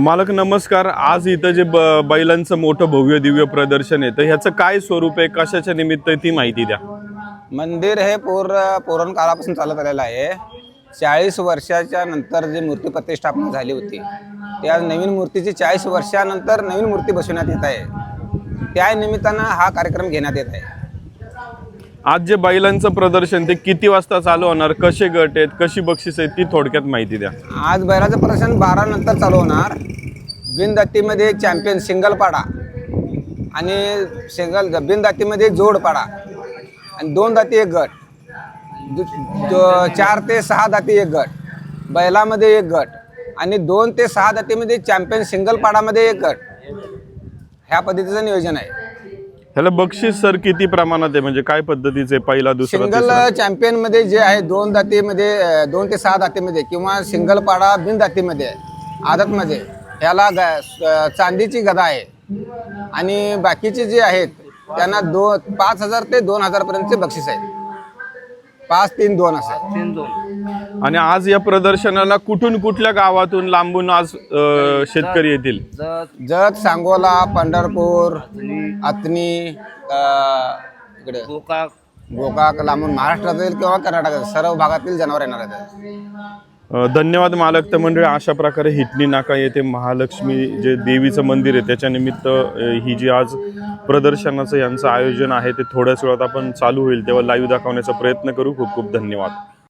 मालक नमस्कार. आज इथं जे ब बैलांचं मोठं भव्य दिव्य प्रदर्शन आहे तर ह्याचं काय स्वरूप आहे? कशाच्या निमित्त ती माहिती द्या? मंदिर हे पूर पुरण काळापासून चालत आलेलं आहे. चाळीस वर्षाच्या नंतर जी मूर्ती प्रतिष्ठापना झाली होती त्या नवीन मूर्तीची चाळीस वर्षानंतर नवीन मूर्ती बसवण्यात येत आहे. त्या निमित्तानं हा कार्यक्रम घेण्यात येत आहे. आज जे बैलांचं प्रदर्शन ते किती वाजता चालू होणार कसे गट आहेत कशी बक्षीस आहेत ती थोडक्यात माहिती द्या. आज बैलाचं प्रदर्शन बारा नंतर चालू होणार. बिनदातीमध्ये चॅम्पियन सिंगल पाडा आणि सिंगल बिनदातीमध्ये जोड पाडा. आणि दोन दाती एक गट. दु- चार ते सहा दाती एक गट. बैलामध्ये एक गट. आणि दोन ते सहा दातीमध्ये चॅम्पियन सिंगल पाडामध्ये एक गट. ह्या पद्धतीचं नियोजन आहे. ह्याला बक्षीस सर किती प्रमाणात आहे? म्हणजे काय पद्धतीचे पहिला दुसरा सिंगल तिसरा? चॅम्पियनमध्ये जे आहे दोन दातीमध्ये अं, दोन ते सहा दातीमध्ये किंवा सिंगल पाडा बिन दातीमध्ये आदतमध्ये ह्याला ग- स- चांदीची गदा आहे. आणि बाकीचे जे आहेत त्यांना दोन पाच हजार ते दोन हजार पर्यंतचे बक्षीस आहेत. पाच तीन दोन असं. आणि आज या प्रदर्शनाला कुठून कुठल्या गावातून लांबून आज अ, शेतकरी येतील? जत सांगोला पंढरपूर अतनी अं, इकडे. गोकाक. गोकाक लांबून महाराष्ट्रातील किंवा कर्नाटकातील सर्व भागातील जनावर येणार आहेत. धन्यवाद मालक तर मंडळी अशा प्रकारे हिटणी नाका येथे महालक्ष्मी जे देवीचं मंदिर आहे त्याच्यानिमित्त ही जी आज प्रदर्शनाचं यांचं आयोजन आहे ते थोड्याच वेळात आपण चालू होईल तेव्हा लाईव्ह दाखवण्याचा प्रयत्न करू. खूप खूप धन्यवाद.